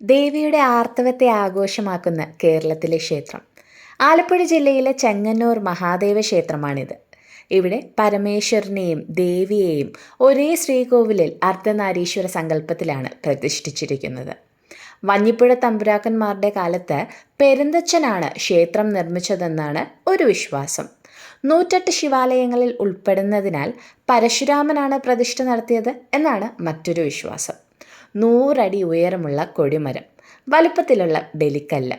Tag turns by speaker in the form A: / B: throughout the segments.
A: ദേവിയുടെ ആർത്തവത്തെ ആഘോഷമാക്കുന്ന കേരളത്തിലെ ക്ഷേത്രം. ആലപ്പുഴ ജില്ലയിലെ ചെങ്ങന്നൂർ മഹാദേവ ക്ഷേത്രമാണിത്. ഇവിടെ പരമേശ്വരനെയും ദേവിയെയും ഒരേ ശ്രീകോവിലിൽ അർദ്ധനാരീശ്വര സങ്കല്പത്തിലാണ് പ്രതിഷ്ഠിച്ചിരിക്കുന്നത്. വഞ്ഞിപ്പുഴ തമ്പുരാക്കന്മാരുടെ കാലത്ത് പെരുന്തച്ഛനാണ് ക്ഷേത്രം നിർമ്മിച്ചതെന്നാണ് ഒരു വിശ്വാസം. നൂറ്റെട്ട് ശിവാലയങ്ങളിൽ ഉൾപ്പെടുന്നതിനാൽ പരശുരാമനാണ് പ്രതിഷ്ഠ നടത്തിയത് എന്നാണ് മറ്റൊരു വിശ്വാസം. നൂറടി ഉയരമുള്ള കൊടിമരം വലുപ്പത്തിലുള്ള ബലിക്കല്ല്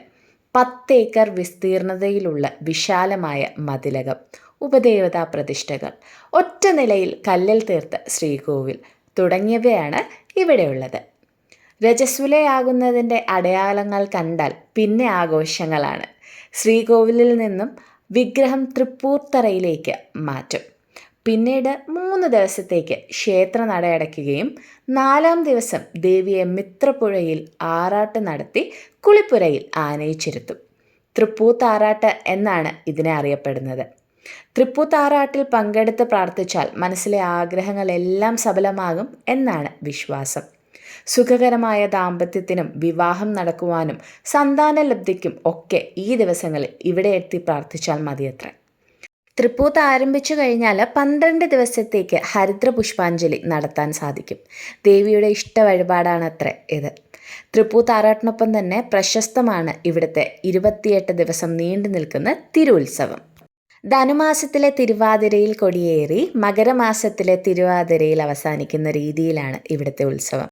A: പത്തേക്കർ വിസ്തീർണതയിലുള്ള വിശാലമായ മതിലകം ഉപദേവതാ പ്രതിഷ്ഠകൾ ഒറ്റ നിലയിൽ കല്ലിൽ തീർത്ത ശ്രീകോവിൽ തുടങ്ങിയവയാണ് ഇവിടെയുള്ളത്. രജസ്വലയാകുന്നതിന്റെ അടയാളങ്ങൾ കണ്ടാൽ പിന്നെ ആഘോഷങ്ങളാണ്. ശ്രീകോവിലിൽ നിന്നും വിഗ്രഹം തൃപ്പൂർത്തറയിലേക്ക് മാറ്റും. പിന്നീട് മൂന്ന് ദിവസത്തേക്ക് ക്ഷേത്ര നട അടയ്ക്കുകയും നാലാം ദിവസം ദേവിയെ മിത്രപ്പുഴയിൽ ആറാട്ട് നടത്തി കുളിപ്പുരയിൽ ആനയിച്ചിരുത്തും. തൃപ്പൂത്താറാട്ട് എന്നാണ് ഇതിനെ അറിയപ്പെടുന്നത്. തൃപ്പൂത്താറാട്ടിൽ പങ്കെടുത്ത് പ്രാർത്ഥിച്ചാൽ മനസ്സിലെ ആഗ്രഹങ്ങളെല്ലാം സഫലമാകും എന്നാണ് വിശ്വാസം. സുഖകരമായ ദാമ്പത്യത്തിനും വിവാഹം നടക്കുവാനും സന്താനലബ്ധിക്കും ഒക്കെ ഈ ദിവസങ്ങളിൽ ഇവിടെ എത്തി പ്രാർത്ഥിച്ചാൽ മതിയത്ര. തൃപ്പൂത്ത് ആരംഭിച്ചു കഴിഞ്ഞാൽ പന്ത്രണ്ട് ദിവസത്തേക്ക് ഹരിദ്ര പുഷ്പാഞ്ജലി നടത്താൻ സാധിക്കും. ദേവിയുടെ ഇഷ്ട വഴിപാടാണ് അത്ര ഇത്. തൃപ്പൂത്ത് ആറാട്ടിനൊപ്പം തന്നെ പ്രശസ്തമാണ് ഇവിടുത്തെ ഇരുപത്തിയെട്ട് ദിവസം നീണ്ടു നിൽക്കുന്ന തിരുവുത്സവം. ധനുമാസത്തിലെ തിരുവാതിരയിൽ കൊടിയേറി മകരമാസത്തിലെ തിരുവാതിരയിൽ അവസാനിക്കുന്ന രീതിയിലാണ് ഇവിടുത്തെ ഉത്സവം.